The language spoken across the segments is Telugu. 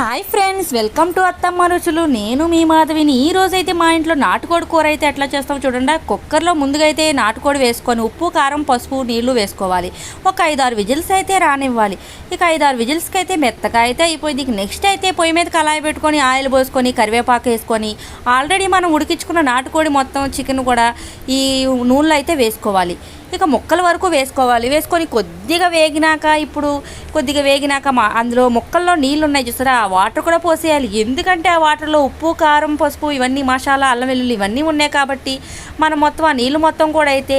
హాయ్ ఫ్రెండ్స్ వెల్కమ్ టు అత్తమ్మ రుచులు. నేను మీ మాధవిని. ఈ రోజైతే మా ఇంట్లో నాటుకోడి కూర అయితే ఎట్లా చేస్తామో చూడండి. కుక్కర్లో ముందుగా అయితే నాటుకోడి వేసుకొని ఉప్పు కారం పసుపు నీళ్ళు వేసుకోవాలి. ఒక ఐదారు విజిల్స్ అయితే రానివ్వాలి. ఇక ఐదారు విజిల్స్కి అయితే మెత్తగా అయితే అయిపోయింది. దీనికి నెక్స్ట్ అయితే పొయ్యి మీద కళాయి పెట్టుకొని ఆయిల్ పోసుకొని కరివేపాకు వేసుకొని ఆల్రెడీ మనం ఉడికించుకున్న నాటుకోడి మొత్తం చికెన్ కూడా ఈ నూనెలో అయితే వేసుకోవాలి. ఇక ముక్కల వరకు వేసుకోవాలి. వేసుకొని కొద్దిగా వేగినాక ఇప్పుడు కొద్దిగా వేగినాక మా అందులో ముక్కల్లో నీళ్ళు ఉన్నాయి చూసారా? ఆ వాటర్ కూడా పోసేయాలి. ఎందుకంటే ఆ వాటర్లో ఉప్పు కారం పసుపు ఇవన్నీ మసాలా అల్లం వెల్లుల్లి ఇవన్నీ ఉన్నాయి కాబట్టి మనం మొత్తం ఆ నీళ్ళు మొత్తం కూడా అయితే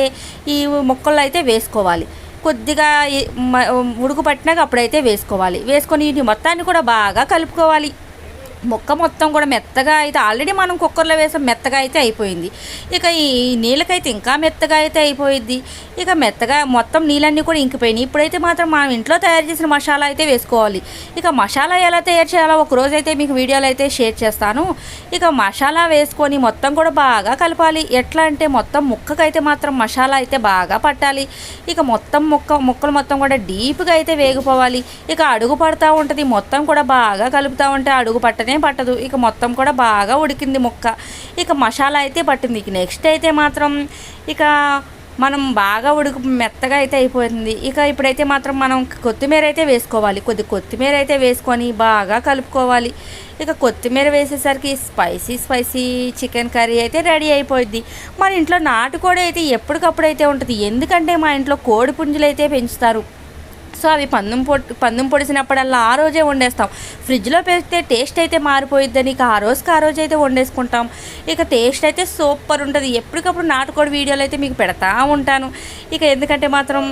ఈ ముక్కల్లో అయితే వేసుకోవాలి. కొద్దిగా ఉడుకు పట్టినాక అప్పుడైతే వేసుకోవాలి. వేసుకొని ఇది మొత్తాన్ని కూడా బాగా కలుపుకోవాలి. మొక్క మొత్తం కూడా మెత్తగా అయితే ఆల్రెడీ మనం కుక్కర్లో వేసాం మెత్తగా అయితే అయిపోయింది. ఇక ఈ నీళ్ళకైతే ఇంకా మెత్తగా అయితే అయిపోయింది ఇక మెత్తగా మొత్తం నీళ్ళన్నీ కూడా ఇంకిపోయినాయి. ఇప్పుడైతే మాత్రం మనం ఇంట్లో తయారు చేసిన మసాలా అయితే వేసుకోవాలి. ఇక మసాలా ఎలా తయారు చేయాలో ఒక రోజు అయితే మీకు వీడియోలో అయితే షేర్ చేస్తాను. ఇక మసాలా వేసుకొని మొత్తం కూడా బాగా కలపాలి. ఎట్లా అంటే మొత్తం ముక్కకైతే మాత్రం మసాలా అయితే బాగా పట్టాలి. ఇక మొత్తం ముక్క ముక్కలు మొత్తం కూడా డీప్గా అయితే వేగిపోవాలి. ఇక అడుగు పడతా ఉంటుంది. మొత్తం కూడా బాగా కలుపుతూ ఉంటే అడుగు పట్టనే పట్టదు. ఇక మొత్తం కూడా బాగా ఉడికింది ముక్క. ఇక మసాలా అయితే పట్టింది. ఇక నెక్స్ట్ అయితే మాత్రం ఇక మనం బాగా ఉడుకు మెత్తగా అయితే అయిపోతుంది ఇక ఇప్పుడైతే మాత్రం మనం కొత్తిమీర అయితే వేసుకోవాలి. కొద్ది కొత్తిమీర అయితే వేసుకొని బాగా కలుపుకోవాలి. ఇక కొత్తిమీర వేసేసరికి స్పైసీ స్పైసీ చికెన్ కర్రీ అయితే రెడీ అయిపోయింది మన ఇంట్లో నాటుకోడి అయితే ఎప్పటికప్పుడు అయితే ఉంటుంది. ఎందుకంటే మా ఇంట్లో కోడి పుంజులు అయితే పెంచుతారు. సో అవి పందెం పొడి పందెం పొడిసినప్పుడల్లా ఆ రోజే వండేస్తాం. ఫ్రిడ్జ్లో పెడితే టేస్ట్ అయితే మారిపోయిద్దని ఇక ఆ రోజుకి ఆ రోజు అయితే వండేసుకుంటాం. ఇక టేస్ట్ అయితే సూపర్ ఉంటుంది. ఎప్పటికప్పుడు నాటుకోడి వీడియోలు అయితే మీకు పెడతా ఉంటాను. ఇక ఎందుకంటే మాత్రం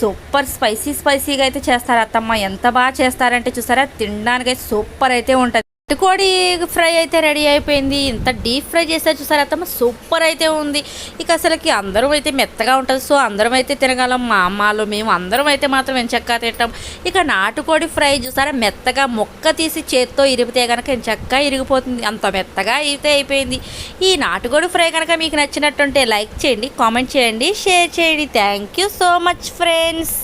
సూపర్ స్పైసీ స్పైసీగా అయితే చేస్తారు అత్తమ్మ. ఎంత బాగా చేస్తారంటే చూసారా? తినడానికి అయితే సూపర్ అయితే ఉంటుంది. నాటుకోడి ఫ్రై అయితే రెడీ అయిపోయింది. ఇంత డీప్ ఫ్రై చేసా చూసారు? అత్తమ్మ సూపర్ అయితే ఉంది. ఇక అసలుకి అందరం అయితే మెత్తగా ఉంటుంది సో అందరం అయితే తినగలం. మా అమ్మాలు మేము అందరం అయితే మాత్రం ఎంచక్క తింటాం. ఇక నాటుకోడి ఫ్రై చూసారా? మెత్తగా మొక్క తీసి చేత్తో ఇరిపితే కనుక ఎంచక్కా ఇరిగిపోతుంది. అంత మెత్తగా అయితే అయిపోయింది. ఈ నాటుకోడి ఫ్రై కనుక మీకు నచ్చినట్టుంటే లైక్ చేయండి కామెంట్ చేయండి షేర్ చేయండి. Thank you so much friends.